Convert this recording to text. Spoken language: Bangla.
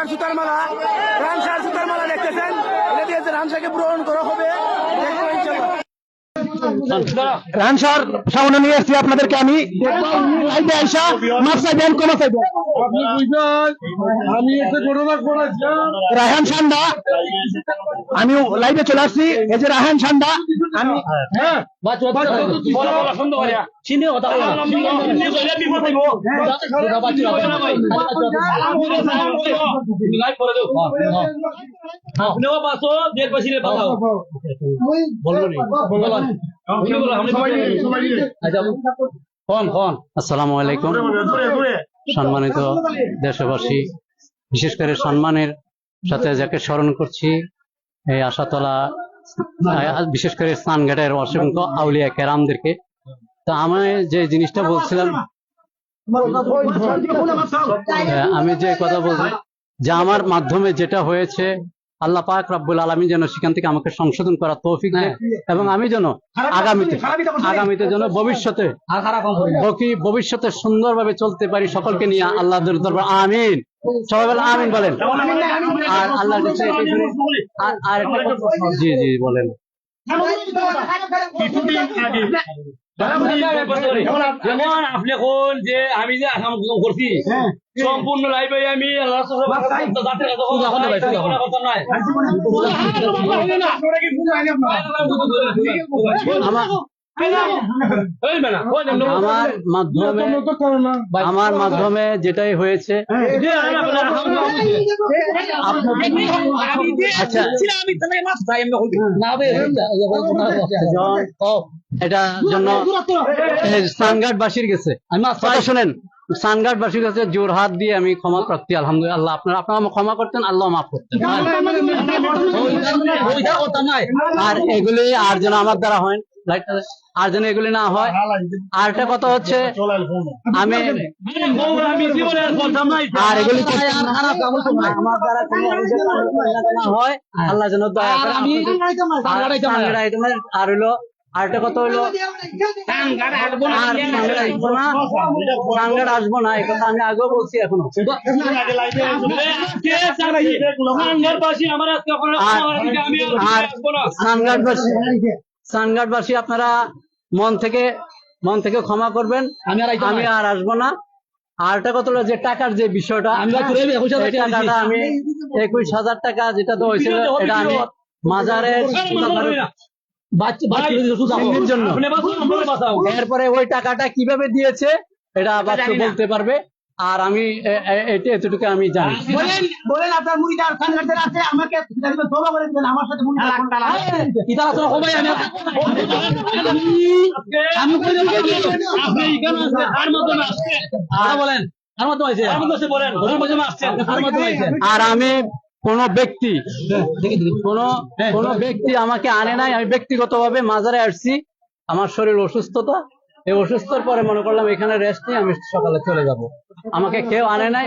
শাহর সুতার মালা, রান সার সুতার মালা দেখতেছেন। এটা দিয়েছে রান শাহকে পূরণ করা হবে। রানসার সামনে নিয়ে এসেছি আপনাদেরকে আমি লাইভে আইসা মাছ চাইবেন কোন চাইবেন আমি একটা ঘটনা করেছি রায়হান সান্ডা আমি লাইভে চলে আসছি এই যে রায়হান সান্ডা আমি হ্যাঁ দেড় আচ্ছা আসসালামু আলাইকুম। সম্মানিত দেশবাসী বিশেষ করে সম্মানের সাথে যাকে স্মরণ করছি এই আশাতলা বিশেষ করে স্নানঘাটের অসংখ্য আউলিয়া কেরামদেরকে। তো আমি যে জিনিসটা বলছিলাম আমি যে কথা বলছি যে আমার মাধ্যমে যেটা হয়েছে আল্লাহ পাক রাব্বুল আলমী যেন সেখান থেকে আমাকে সংশোধন করার তৌফিক দেয় এবং আমি যেন আগামীতে আগামীতে যেন ভবিষ্যতে ভবিষ্যতে সুন্দরভাবে চলতে পারি সকলকে নিয়ে আল্লাহ দরবার আমিন। সবাই বলে আমিন বলেন। আর একটা জি জি বলেন। যেমন আপনি কোন যে আমি যে আসাম করছি সম্পূর্ণ লাইফে আমি আল্লাহ আমার মাধ্যমে আমার যেটাই হয়েছে। আচ্ছা এটা জন্য সানগাটবাসীর গেছে আমি শুনেন কাছে জোর হাত দিয়ে আমি ক্ষমা প্রার্থী আলহামদুলিল্লাহ আপনারা আপনারা ক্ষমা করতেন আল্লাহ মাফ করতেন আর এগুলি আর যেন আমার দ্বারা হয়। আর যেন এগুলি না হয়। আর একটা কথা হচ্ছে আমি আর এগুলি হয় আল্লাহ যেন দয়া করে আর আর একটা কথা আসব না এই কথা আমি আগেও বলছি এখনও। আমার আজকে আপনারা আর সানগাটবাসী আপনারা মন থেকে মন থেকে ক্ষমা করবেন। আমি আর আসব না। আর একটা কথা হলো যে টাকার যে বিষয়টা টাকাটা আমি একুশ হাজার টাকা যেটা তো হয়েছিল এটা আমি মাজারের জন্য। এরপরে ওই টাকাটা কীভাবে দিয়েছে এটা বাচ্চা বলতে পারবে। আর আমি এটা এতটুকু আমি জানি। বলেন বলেন আপনার মুড়িদার খানগাটের আছে আমাকে দোবা করে দিলেন আমার সাথে মুড়িদার আপনি এখানে আসছেন, কার মাধ্যমে আসছেন? আর বলেন কার মাধ্যমে আসছেন? কার মাধ্যমে বলেন ঘরের মাধ্যমে আসছেন কার মাধ্যমে আসছেন? আর আমি কোন ব্যক্তি কোন কোন ব্যক্তি আমাকে আনে নাই। আমি ব্যক্তিগতভাবে মাজারে আসছি। আমার শরীর অসুস্থতা। এই অসুস্থর পরে মনে করলাম এখানে রেস্ট নিয়ে আমি সকালে চলে যাব। আমাকে কেউ আনে নাই।